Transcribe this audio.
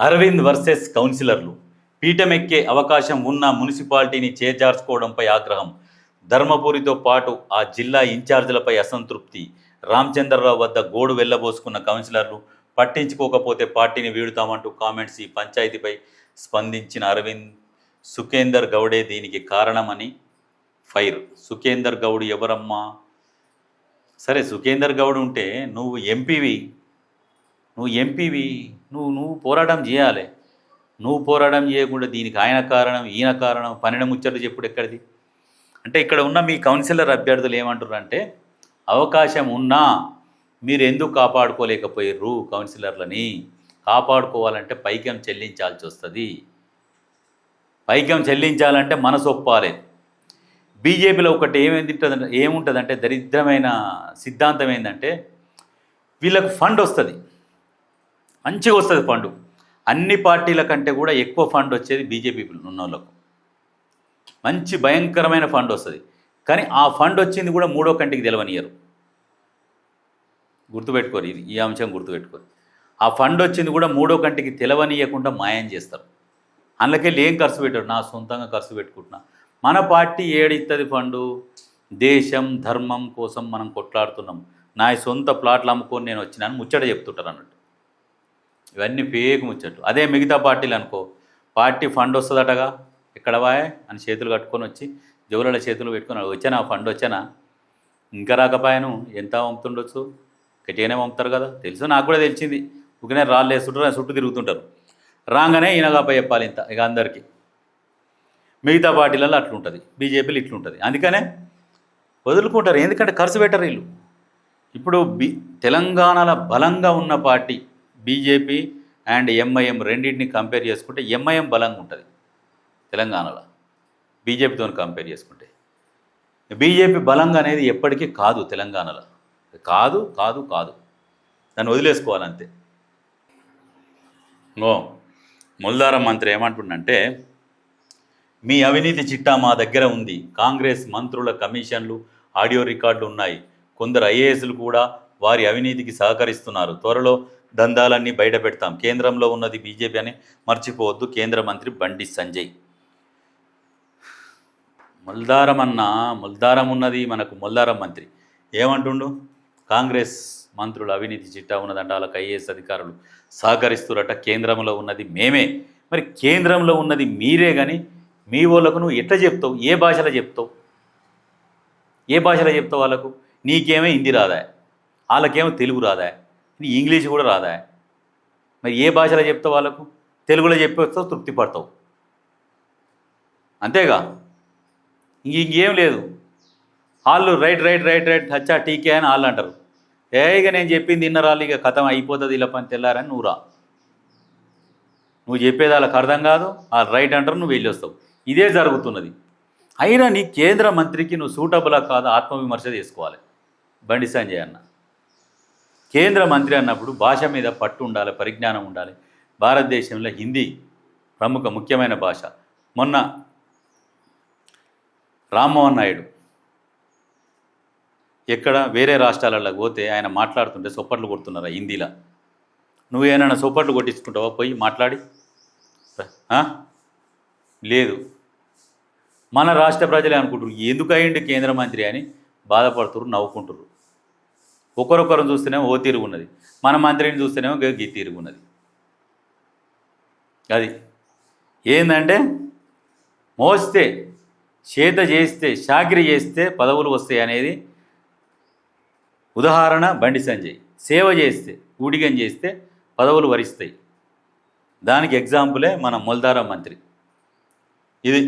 Arvind versus కౌన్సిలర్లు. పీఠమెక్కే అవకాశం ఉన్న మున్సిపాలిటీని చేజార్చుకోవడంపై ఆగ్రహం. ధర్మపురితో పాటు ఆ జిల్లా ఇన్ఛార్జీలపై అసంతృప్తి. రామచంద్రరావు వద్ద గోడు వెళ్ళబోసుకున్న కౌన్సిలర్లు పట్టించుకోకపోతే పార్టీని వీడుతామంటూ కామెంట్స్ ఈ పంచాయతీపై స్పందించిన అరవింద్. సుఖేందర్ గౌడే దీనికి కారణమని ఫైర్. సుఖేందర్ గౌడ్ ఎవరమ్మా? సరే సుఖేందర్ గౌడ్ ఉంటే నువ్వు ఎంపీవి. నువ్వు ఎంపీవి. నువ్వు నువ్వు పోరాటం చేయాలి. నువ్వు పోరాటం చేయకుండా దీనికి ఆయన కారణం ఈయన కారణం పన్నెండు ముచ్చట్లు చెప్పుడు ఎక్కడిది? అంటే ఇక్కడ ఉన్న మీ కౌన్సిలర్ అభ్యర్థులు ఏమంటారు అంటే అవకాశం ఉన్నా మీరు ఎందుకు కాపాడుకోలేకపోయారు కౌన్సిలర్లని? కాపాడుకోవాలంటే పైకం చెల్లించాల్సి వస్తుంది. పైకం చెల్లించాలంటే మనసు ఒప్పాలి. బీజేపీలో ఒకటి ఏమేంది ఏముంటుందంటే దరిద్రమైన సిద్ధాంతం ఏంటంటే వీళ్ళకు ఫండ్ వస్తుంది. మంచిగా వస్తుంది ఫండ్. అన్ని పార్టీల కంటే కూడా ఎక్కువ ఫండ్ వచ్చేది బీజేపీ ఉన్న వాళ్ళకు మంచి భయంకరమైన ఫండ్ వస్తుంది. కానీ ఆ ఫండ్ వచ్చింది కూడా మూడో కంటికి తెలవనియరు గుర్తుపెట్టుకోరు ఇది ఈ అంశం గుర్తుపెట్టుకోరు. ఆ ఫండ్ వచ్చింది కూడా మూడో కంటికి తెలవనీయకుండా మాయం చేస్తారు. అందులోకెళ్ళి ఏం ఖర్చు పెట్టారు నా సొంతంగా ఖర్చు పెట్టుకుంటున్నా. మన పార్టీ ఏడిస్తుంది ఫండు? దేశం ధర్మం కోసం మనం కొట్లాడుతున్నాం. నా సొంత ప్లాట్లు అమ్ముకొని నేను వచ్చినాను ముచ్చట చెప్తుంటారు అన్నట్టు. ఇవన్నీ ఫేక్ ముచ్చట్లు. అదే మిగతా పార్టీలు అనుకో. పార్టీ ఫండ్ వస్తుందటగా. ఎక్కడ వాయ్? అని చేతులు కట్టుకొని వచ్చి జోలల చేతులు పెట్టుకొని వచ్చానా ఫండ్ వచ్చానా? ఇంకా రాకపోయాను. ఎంత పంపుతుండొచ్చు? గట్టిగానే పంపుతారు కదా. తెలుసు నాకు కూడా తెలిసింది. ఊరికనే రాళ్ళు వేస్తుంటారు చుట్టూ తిరుగుతుంటారు. రాగానే ఈయనగాపై చెప్పాలి ఇంత ఇక అందరికీ. మిగతా పార్టీలలో అట్లుంటుంది. బీజేపీలు ఇట్లుంటుంది. అందుకనే వదులుకుంటారు. ఎందుకంటే ఖర్చు పెట్టరు వీళ్ళు. ఇప్పుడు బి తెలంగాణలో బలంగా ఉన్న పార్టీ బీజేపీ అండ్ ఎంఐఎం రెండింటిని కంపేర్ చేసుకుంటే ఎంఐఎం బలంగా ఉంటుంది తెలంగాణలో. బీజేపీతో కంపేర్ చేసుకుంటే. బీజేపీ బలంగా అనేది ఎప్పటికీ కాదు తెలంగాణలో. కాదు కాదు కాదు. దాన్ని వదిలేసుకోవాలంతే. ఓ ముల్దారం మంత్రి ఏమంటుండంటే మీ అవినీతి చిట్టా మా దగ్గర ఉంది. కాంగ్రెస్ మంత్రుల కమిషన్లు ఆడియో రికార్డులు ఉన్నాయి. కొందరు ఐఏఎస్లు కూడా వారి అవినీతికి సహకరిస్తున్నారు. త్వరలో దందాలన్నీ బయట పెడతాం. కేంద్రంలో ఉన్నది బీజేపీ అని మర్చిపోవద్దు. కేంద్ర మంత్రి బండి సంజయ్. ముల్దారం అన్న ముల్దారం ఉన్నది మనకు ముల్దారం మంత్రి. ఏమంటుండు? కాంగ్రెస్ మంత్రులు అవినీతి చిట్టా ఉన్నదంట వాళ్ళకి ఐఏఎస్ అధికారులు సహకరిస్తురట. కేంద్రంలో ఉన్నది మేమే. మరి కేంద్రంలో ఉన్నది మీరే కానీ మీ వాళ్ళకు నువ్వు ఎట్లా చెప్తావు? ఏ భాషలో చెప్తావు? ఏ భాషలో చెప్తావు వాళ్ళకు? నీకేమో హిందీ రాదా? వాళ్ళకేమో తెలుగు రాదా? నీ ఇంగ్లీష్ కూడా రాదా? మరి ఏ భాషలో చెప్తావు వాళ్ళకు? తెలుగులో చెప్పేస్తావు తృప్తి పడతావు. అంతేగా? ఇంక ఇంకేం లేదు. వాళ్ళు రైట్ రైట్ రైట్ రైట్ హచ్చా టీకే అని వాళ్ళు అంటారు. ఏ ఇక నేను చెప్పింది తిన్నరాళ్ళు ఇక కథం అయిపోతుంది ఇలా పని తెల్లారని నువ్వు రా. నువ్వు చెప్పేది వాళ్ళకి అర్థం కాదు వాళ్ళు రైట్ అంటారు నువ్వు వెళ్ళి వస్తావు. ఇదే జరుగుతున్నది. అయినా నీ కేంద్ర మంత్రికి నువ్వు సూటబులా కాదు ఆత్మవిమర్శ చేసుకోవాలి. బండి సంజయ్ అన్న. కేంద్ర మంత్రి అన్నప్పుడు భాష మీద పట్టు ఉండాలి పరిజ్ఞానం ఉండాలి. భారతదేశంలో హిందీ ప్రముఖ ముఖ్యమైన భాష. మొన్న రామ్మోహన్ నాయుడు ఎక్కడ వేరే రాష్ట్రాలలో పోతే ఆయన మాట్లాడుతుంటే సొప్పట్లు కొడుతున్నారా హిందీలో? నువ్వేమైనా సొప్పట్లు కొట్టించుకుంటావా? పోయి మాట్లాడి. లేదు. మన రాష్ట్ర ప్రజలే అనుకుంటారు ఎందుకు అయ్యిండు కేంద్ర మంత్రి అని బాధపడుతున్నారు నవ్వుకుంటారు ఒకరొకరు చూస్తేనేమో ఓ తీరుగు ఉన్నది. మన మంత్రిని చూస్తేనేమో గీ తీరుగు ఉన్నది. అది ఏంటంటే మోస్తే చేత చేస్తే షాకిరి చేస్తే పదవులు వస్తాయి అనేది ఉదాహరణ బండి సంజయ్. సేవ చేస్తే ఊడిగం చేస్తే పదవులు వరిస్తాయి. దానికి ఎగ్జాంపులే మన మొల్దారా మంత్రి. ఇది